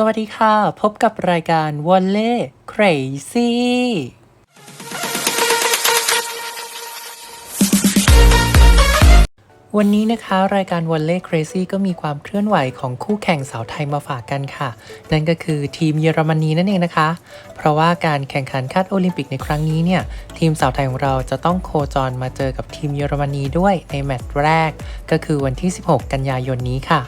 สวัสดีค่ะ พบกับรายการวอลเล่ Crazy วันนี้นะคะรายการวอลเล่ Crazy ก็มีความเคลื่อนไหวของคู่แข่งสาวไทยมาฝากกันค่ะ นั่นก็คือทีมเยอรมนีนั่นเองนะคะ เพราะว่าการแข่งขันคัดโอลิมปิกในครั้งนี้เนี่ย ทีมสาวไทยของเราจะต้องโคจรมาเจอกับทีมเยอรมนีด้วยในแมตช์แรก ก็คือวันที่ 16 กันยายนนี้ค่ะ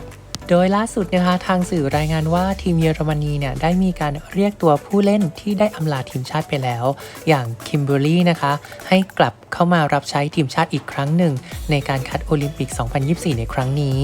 โดยล่าสุดนะคะทางสื่อรายงานว่าทีมเยอรมนีเนี่ยได้มีการเรียกตัวผู้เล่นที่ได้อำลาทีมชาติไปแล้ว อย่างคิมเบอร์รี่นะคะ ให้กลับเข้ามารับใช้ทีมชาติอีกครั้งหนึ่ง ในการคัดโอลิมปิก 2024 ในครั้งนี้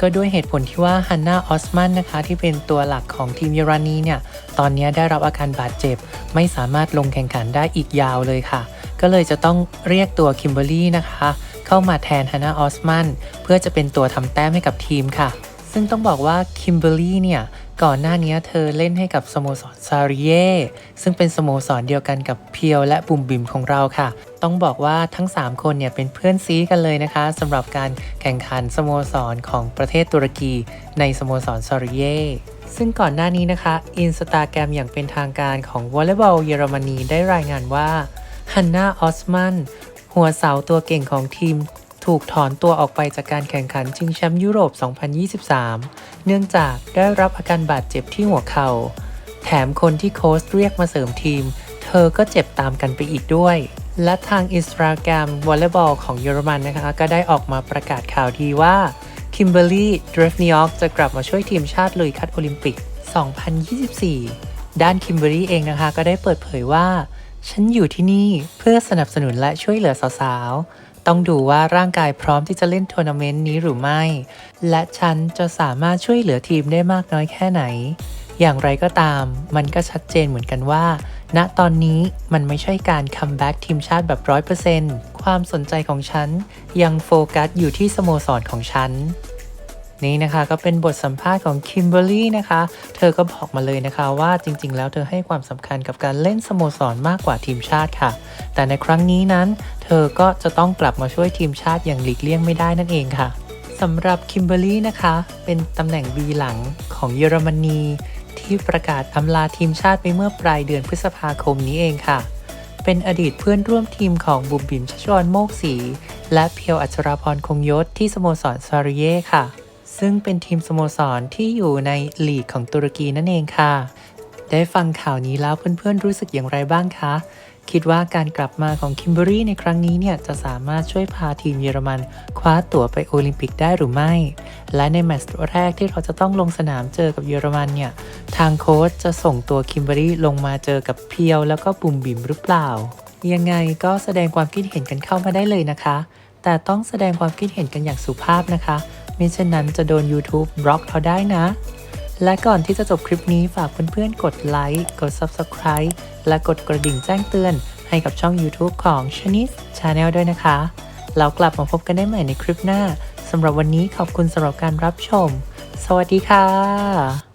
ก็ด้วยเหตุผลที่ว่าฮันนาออสมันนะคะที่เป็นตัวหลักของทีมเยอรมนีเนี่ยตอนนี้ได้รับอาการบาดเจ็บ ไม่สามารถลงแข่งขันได้อีกยาวเลยค่ะ ก็เลยจะต้องเรียกตัวคิมเบอร์รี่นะคะ เข้ามาแทนฮันนาออสมันเพื่อจะเป็นตัวทำแต้มให้กับทีมค่ะ ซึ่งต้องบอกว่าคิมเบอร์รี่เนี่ย ก่อนหน้านี้เธอเล่นให้กับสโมสรซาริเย่ซึ่งเป็นสโมสรเดียวกันกับเพียวและบุมบิมของเราค่ะ ต้องบอกว่าทั้ง 3 คนเนี่ยเป็นเพื่อนซีกันเลยนะคะสำหรับการแข่งขันสโมสรของประเทศตุรกีในสโมสรซาริเย่ซึ่งก่อนหน้านี้นะคะอินสตาแกรมอย่างเป็นทางการของวอลเลย์บอลเยอรมนีได้รายงานว่าฮันนาออสมันหัวเสาตัวเก่งของทีม ถูกถอนตัวออกไปจากการแข่งขันชิงแชมป์ยุโรป 2023 เนื่องจากได้รับอาการบาดเจ็บที่หัวเขา่า แถมคนที่โค้ชเรียกมาเสริมทีม เธอก็เจ็บตามกันไปอีกด้วย และทางอินสตาแกรมวอลเลย์บอลของเยอรมันนะคะก็ได้ออกมาประกาศข่าวดีว่าคิมเบอร์รี่ดรฟนิออกจะกลับมาช่วยทีมชาติลุยคัดโอลิมปิก 2024 ด้านคิมเบอร์รี่เองนะคะก็ได้เปิดเผยว่า ฉันอยู่ที่นี่เพื่อสนับสนุนและช่วยเหลือสาวๆ ต้องดูว่าร่างกายพร้อมที่จะเล่นทัวร์นาเมนต์นี้หรือไม่ และฉันจะสามารถช่วยเหลือทีมได้มากน้อยแค่ไหน อย่างไรก็ตาม มันก็ชัดเจนเหมือนกันว่า ณตอนนี้มันไม่ใช่การคัมแบ็กทีมชาติแบบร้อยเปอร์เซนต์ความสนใจของฉัน ยังโฟกัสอยู่ที่สโมสรของฉันนี่นะคะก็เป็นบทสัมภาษณ์ของคิมเบอร์รี่นะคะ เธอก็บอกมาเลยนะคะว่าจริง ๆ แล้วเธอให้ความสำคัญกับการเล่นสโมสรมากกว่าทีมชาติค่ะ แต่ในครั้งนี้นั้น อก็จะต้องกลับมาช่วยทีมชาติอย่างหลีกเลี่ยงไม่ได้นั่นเองค่ะสำหรับคิมเบอรี่นะคะ เป็นตำแหน่งบีหลังของเยอรมนี ที่ประกาศอำลาทีมชาติไปเมื่อปลายเดือนพฤษภาคมนี้เองค่ะ เป็นอดีตเพื่อนร่วมทีมของบุ๋มบิมชชวนโมกศรีและเพียวอัชราพรคงยศที่สโมสรซาริเย่ค่ะ ซึ่งเป็นทีมสโมสรที่อยู่ในลีกของตุรกีนั่นเองค่ะ ได้ฟังข่าวนี้แล้วเพื่อนๆรู้สึกอย่างไรบ้างคะ คิดว่าการกลับมาของคิมเบอรี่ในครั้งนี้เนี่ยจะสามารถช่วยพาทีมเยอรมัน คว้าตั๋วไปโอลิมปิกได้หรือไม่ และในแมตช์แรกที่เราจะต้องลงสนามเจอกับเยอรมันเนี่ย ทางโค้ชจะส่งตัวคิมเบอรี่ลงมาเจอกับเพียว แล้วก็บุมบิ่มหรือเปล่า ยังไงก็แสดงความคิดเห็นกันเข้ามาได้เลยนะคะ แต่ต้องแสดงความคิดเห็นกันอย่างสุภาพนะคะไม่เช่นนั้นจะโดน YouTube บล็อกเอาได้นะ และก่อนที่จะจบคลิปนี้ฝากเพื่อนๆ กดไลค์ กด Subscribe และกดกระดิ่งแจ้งเตือน ให้กับช่อง YouTube ของ Shanice Channel ด้วยนะคะ แล้วกลับมาพบกันได้ใหม่ในคลิปหน้าสำหรับวันนี้ขอบคุณสำหรับการรับชม สวัสดีค่ะ